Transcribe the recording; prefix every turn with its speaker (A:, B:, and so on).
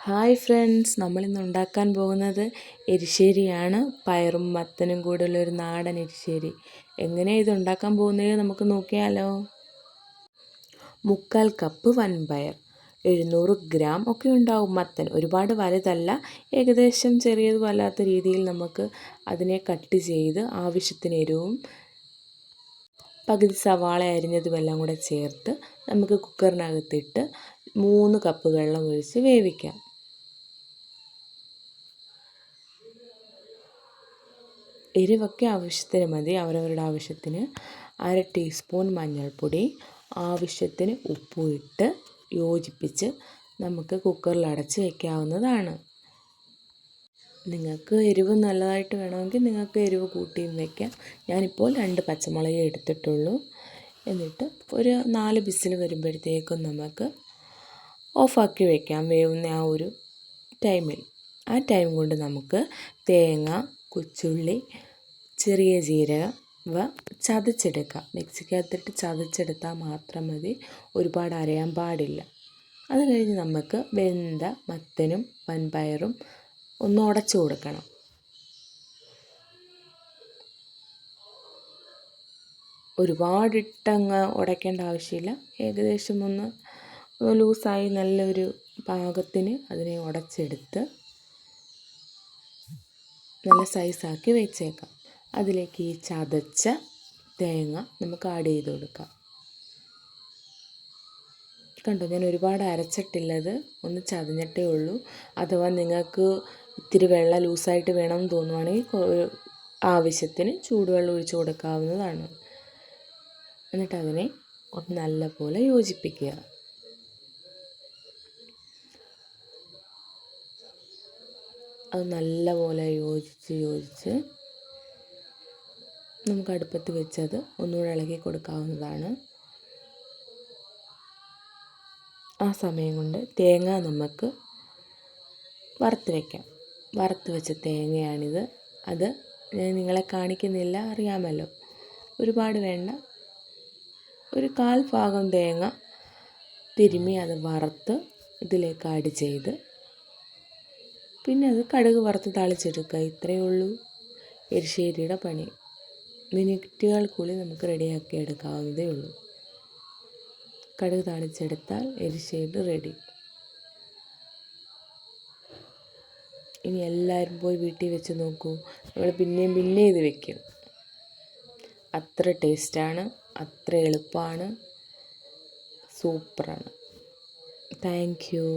A: Hi friends നമ്മളിന്ന് ഉണ്ടാക്കാൻ പോകുന്നത് എരിശ്ശേരിയാണ്. പയറും മത്തനും കൂടെയുള്ള ഒരു നാടൻ എരിശ്ശേരി. എങ്ങനെയാണ് ഇത് ഉണ്ടാക്കാൻ പോകുന്നത് നമുക്ക് നോക്കിയാലോ? മുക്കാൽ കപ്പ് വൻപയർ എഴുന്നൂറ് ഗ്രാം ഒക്കെ ഉണ്ടാവും മത്തൻ. ഒരുപാട് വലുതല്ല ഏകദേശം ചെറിയത് വല്ലാത്ത രീതിയിൽ നമുക്ക് അതിനെ കട്ട് ചെയ്ത് ആവശ്യത്തിന് എരിവും പകുതി സവാള അരിഞ്ഞതുമെല്ലാം കൂടെ ചേർത്ത് നമുക്ക് കുക്കറിനകത്തിട്ട് മൂന്ന് കപ്പ് വെള്ളം ഒഴിച്ച് വേവിക്കാം. എരിവൊക്കെ ആവശ്യത്തിന് മതി. അവരവരുടെ ആവശ്യത്തിന് അര ടീസ്പൂൺ മഞ്ഞൾപ്പൊടി ആവശ്യത്തിന് ഉപ്പും ഇട്ട് യോജിപ്പിച്ച് നമുക്ക് കുക്കറിൽ അടച്ച് വയ്ക്കാവുന്നതാണ് നിങ്ങൾക്ക് എരിവ് നല്ലതായിട്ട് വേണമെങ്കിൽ നിങ്ങൾക്ക് എരിവ് കൂട്ടിയും വയ്ക്കാം ഞാനിപ്പോൾ രണ്ട് പച്ചമുളക് എടുത്തിട്ടുള്ളൂ. എന്നിട്ട് ഒരു നാല് ബിസിൽ വരുമ്പോഴത്തേക്കും നമുക്ക് ഓഫാക്കി വയ്ക്കാം വേവുന്ന ആ ഒരു ടൈമിൽ. ആ ടൈം കൊണ്ട് നമുക്ക് തേങ്ങ കൊച്ചുള്ളി ചെറിയ ജീരകം ഇവ ചതച്ചെടുക്കുക മിക്സിക്കകത്തിട്ട് ചതച്ചെടുത്താൽ മാത്രം മതി. ഒരുപാട് അരയാൻ പാടില്ല. അത് കഴിഞ്ഞ് നമുക്ക് വെന്ത മത്തനും വൻപയറും ഒന്ന് ഉടച്ചു കൊടുക്കണം. ഒരുപാടിട്ടങ്ങ് ഉടയ്ക്കേണ്ട ആവശ്യമില്ല. ഏകദേശം ഒന്ന് ലൂസായി നല്ലൊരു പാകത്തിന് അതിനെ ഉടച്ചെടുത്ത് നല്ല സൈസാക്കി വെച്ചേക്കാം. അതിലേക്ക് ഈ ചതച്ച തേങ്ങ നമുക്ക് ആഡ് ചെയ്ത് കൊടുക്കാം. കണ്ടോ ഞാൻ ഒരുപാട് അരച്ചിട്ടില്ലത്. ഒന്ന് ചതഞ്ഞിട്ടേ ഉള്ളൂ. അഥവാ നിങ്ങൾക്ക് ഇത്തിരി വെള്ളം ലൂസായിട്ട് വേണമെന്ന് തോന്നുവാണെങ്കിൽ ആവശ്യത്തിന് ചൂടുവെള്ളം ഒഴിച്ചു കൊടുക്കാവുന്നതാണ്. എന്നിട്ട് അതിനെ നല്ലപോലെ യോജിപ്പിക്കുക. അത് നല്ലപോലെ യോജിച്ച് യോജിച്ച് നമുക്ക് അടുപ്പത്ത് വെച്ചത് ഒന്നുകൂടെ ഇളകി കൊടുക്കാവുന്നതാണ്. ആ സമയം കൊണ്ട് തേങ്ങ നമുക്ക് വറുത്ത് വയ്ക്കാം വറുത്ത് വെച്ച തേങ്ങയാണിത്. അത് ഞാൻ നിങ്ങളെ കാണിക്കുന്നില്ല അറിയാമല്ലോ. ഒരുപാട് വേണ്ട. ഒരു കാൽ ഭാഗം തേങ്ങ തിരുമ്മി അത് വറുത്ത് ഇതിലേക്ക് ആഡ് ചെയ്ത് പിന്നെ അത് കടുക് വറുത്ത് തളിച്ചെടുക്കുക. ഇത്രയേ ഉള്ളൂ. എരിശ്ശേരിയുടെ പണി. മിനിറ്റുകൾക്കുള്ളിൽ നമുക്ക് റെഡിയാക്കി എടുക്കാവുന്നതേ ഉള്ളൂ. കടുക് താളിച്ചെടുത്താൽ എരിശ്ശേരി റെഡി. ഇനി എല്ലാവരും പോയി വീട്ടിൽ വെച്ച് നോക്കൂ. നമ്മൾ പിന്നെയും പിന്നെ ഇത് വെക്കും. അത്ര ടേസ്റ്റാണ് അത്ര എളുപ്പമാണ്. സൂപ്പറാണ്. Thank you.